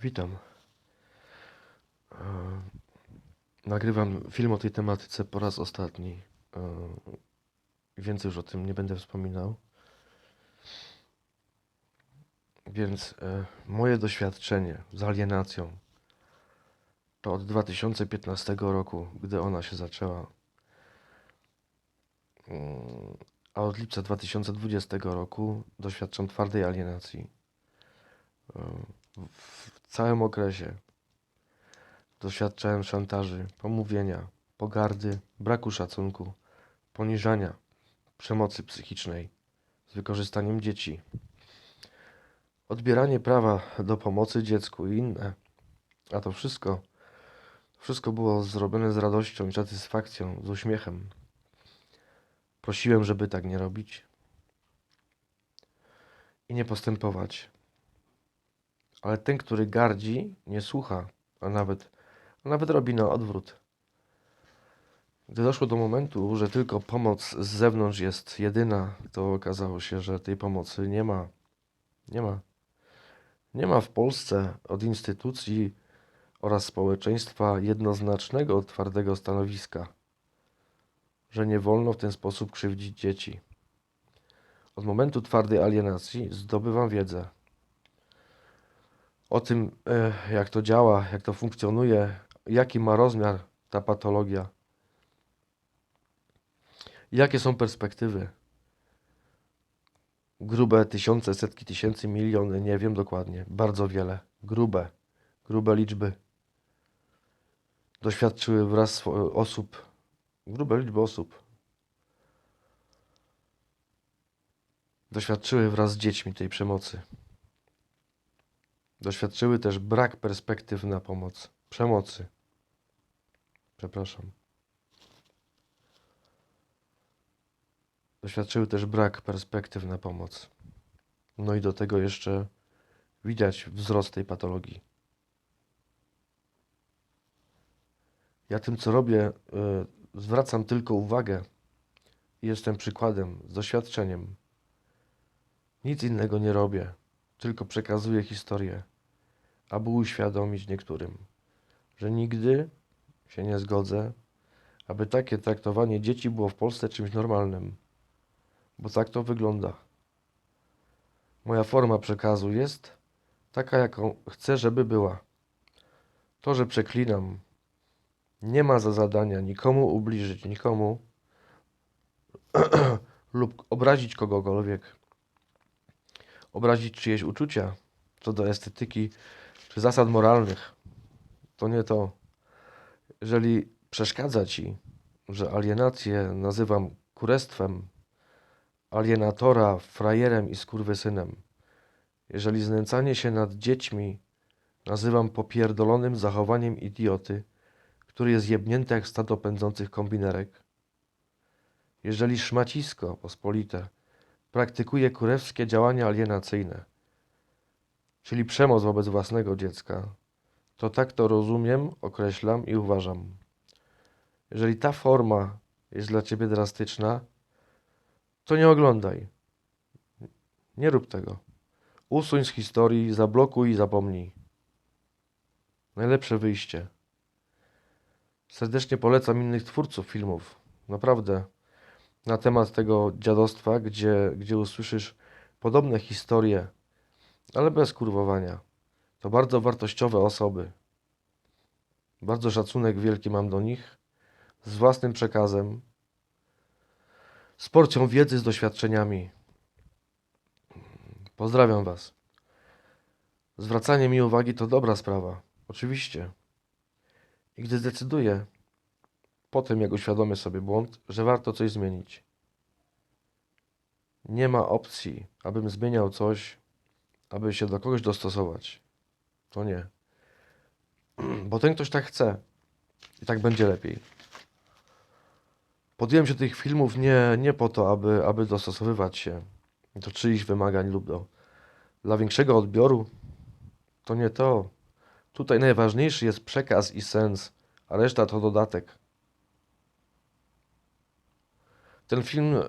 Witam. E, Nagrywam film o tej tematyce po raz ostatni. E, Więcej już o tym nie będę wspominał. Więc e, moje doświadczenie z alienacją to od 2015 roku, gdy ona się zaczęła. Mm, A od lipca 2020 roku doświadczam twardej alienacji. W całym okresie doświadczałem szantaży, pomówienia, pogardy, braku szacunku, poniżania, przemocy psychicznej z wykorzystaniem dzieci, odbieranie prawa do pomocy dziecku i inne. A to wszystko, wszystko było zrobione z radością i satysfakcją, z uśmiechem. Prosiłem, żeby tak nie robić i nie postępować. Ale ten, który gardzi, nie słucha, a nawet, a nawet robi na odwrót. Gdy doszło do momentu, że tylko pomoc z zewnątrz jest jedyna, to okazało się, że tej pomocy nie ma. Nie ma. Nie ma w Polsce od instytucji oraz społeczeństwa jednoznacznego, twardego stanowiska, że nie wolno w ten sposób krzywdzić dzieci. Od momentu twardej alienacji zdobywam wiedzę o tym, e, jak to działa, jak to funkcjonuje, jaki ma rozmiar ta patologia, jakie są perspektywy. Grube tysiące, setki tysięcy, miliony, nie wiem dokładnie, bardzo wiele, grube, grube liczby. Doświadczyły wraz osób, grube liczby osób. Doświadczyły wraz z dziećmi tej przemocy. Doświadczyły też brak perspektyw na pomoc, przemocy. Przepraszam. Doświadczyły też brak perspektyw na pomoc. No i do tego jeszcze widać wzrost tej patologii. Ja tym, co robię, y, zwracam tylko uwagę i jestem przykładem z doświadczeniem. Nic innego nie robię tylko przekazuję historię, aby uświadomić niektórym, że nigdy się nie zgodzę, aby takie traktowanie dzieci było w Polsce czymś normalnym, bo tak to wygląda. Moja forma przekazu jest taka, jaką chcę, żeby była. To, że przeklinam, nie ma za zadania nikomu ubliżyć, nikomu lub obrazić kogokolwiek obrazić czyjeś uczucia co do estetyki zasad moralnych. To nie to. Jeżeli przeszkadza ci, że alienację nazywam kurestwem, alienatora frajerem i skurwysynem, jeżeli znęcanie się nad dziećmi nazywam popierdolonym zachowaniem idioty, który jest jebnięty jak stado pędzących kombinerek, jeżeli szmacisko pospolite praktykuje kurewskie działania alienacyjne, czyli przemoc wobec własnego dziecka, to tak to rozumiem, określam i uważam. Jeżeli ta forma jest dla ciebie drastyczna, to nie oglądaj. Nie rób tego. Usuń z historii, zablokuj i zapomnij. Najlepsze wyjście. Serdecznie polecam innych twórców filmów. Naprawdę na temat tego dziadostwa, gdzie, gdzie usłyszysz podobne historie, ale bez kurwowania. To bardzo wartościowe osoby. Bardzo szacunek wielki mam do nich, z własnym przekazem, z porcją wiedzy, z doświadczeniami. Pozdrawiam Was. Zwracanie mi uwagi to dobra sprawa, oczywiście. I gdy zdecyduję, po tym jak uświadomię sobie błąd, że warto coś zmienić. Nie ma opcji, abym zmieniał coś, aby się do kogoś dostosować. To nie. Bo ten ktoś tak chce i tak będzie lepiej. Podjąłem się tych filmów nie, nie po to, aby, aby dostosowywać się do czyichś wymagań lub do dla większego odbioru. To nie to. Tutaj najważniejszy jest przekaz i sens, a reszta to dodatek. Ten film y,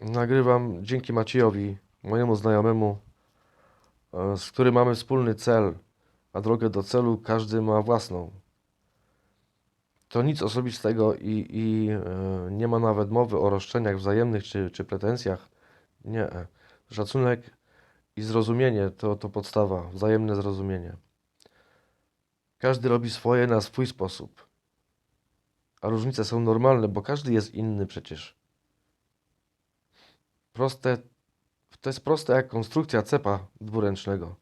nagrywam dzięki Maciejowi, mojemu znajomemu, z którym mamy wspólny cel a drogę do celu każdy ma własną. To nic osobistego i, i e, nie ma nawet mowy o roszczeniach wzajemnych czy, czy pretensjach. Nie. Szacunek i zrozumienie to, to podstawa, wzajemne zrozumienie. Każdy robi swoje na swój sposób. A różnice są normalne, bo każdy jest inny przecież. Proste, to jest proste jak konstrukcja cepa dwuręcznego.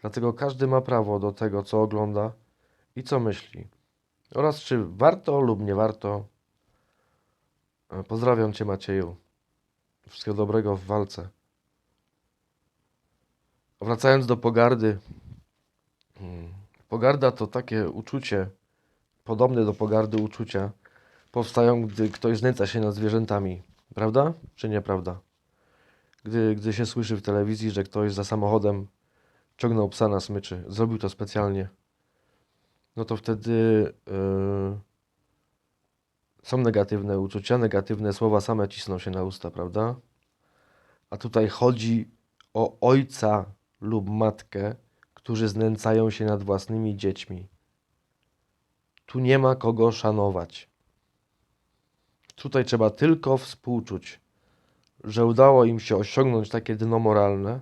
Dlatego każdy ma prawo do tego, co ogląda i co myśli. Oraz czy warto lub nie warto. E, Pozdrawiam Cię, Macieju. Wszystkiego dobrego w walce. Wracając do pogardy. Mm, Pogarda to takie uczucie, podobne do pogardy uczucia, powstają, gdy ktoś znęca się nad zwierzętami. Prawda? Czy nieprawda? Gdy, gdy się słyszy w telewizji, że ktoś za samochodem ciągnął psa na smyczy, zrobił to specjalnie, no to wtedy yy, są negatywne uczucia, negatywne słowa same cisną się na usta, prawda? A tutaj chodzi o ojca lub matkę, którzy znęcają się nad własnymi dziećmi. Tu nie ma kogo szanować. Tutaj trzeba tylko współczuć, że udało im się osiągnąć takie dno moralne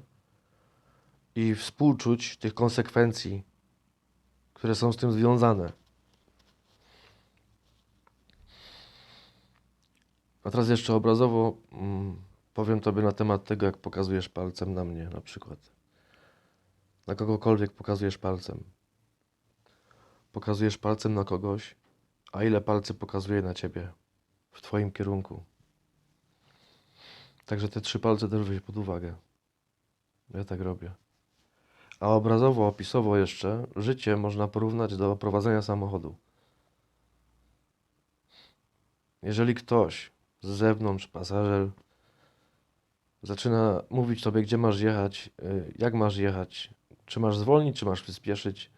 i współczuć tych konsekwencji, które są z tym związane. A teraz jeszcze obrazowo mm, powiem Tobie na temat tego, jak pokazujesz palcem na mnie na przykład. Na kogokolwiek pokazujesz palcem. Pokazujesz palcem na kogoś, a ile palcy pokazuje na Ciebie w Twoim kierunku. Także te trzy palce też weź pod uwagę. Ja tak robię. A obrazowo, opisowo jeszcze, życie można porównać do prowadzenia samochodu. Jeżeli ktoś z zewnątrz, pasażer, zaczyna mówić tobie, gdzie masz jechać, y, jak masz jechać, czy masz zwolnić, czy masz przyspieszyć,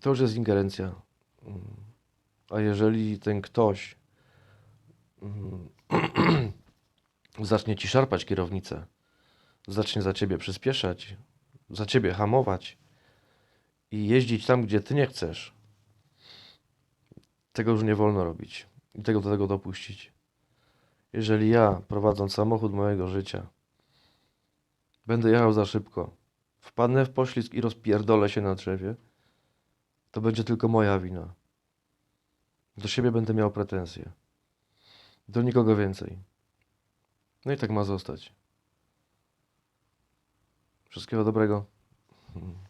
to już jest ingerencja. Mm. A jeżeli ten ktoś mm, zacznie ci szarpać kierownicę, zacznie za ciebie przyspieszać, za ciebie hamować i jeździć tam, gdzie ty nie chcesz, tego już nie wolno robić i tego do tego dopuścić. Jeżeli ja, prowadząc samochód mojego życia, będę jechał za szybko, wpadnę w poślizg i rozpierdolę się na drzewie, to będzie tylko moja wina. Do siebie będę miał pretensje. Do nikogo więcej. No i tak ma zostać. Wszystkiego dobrego.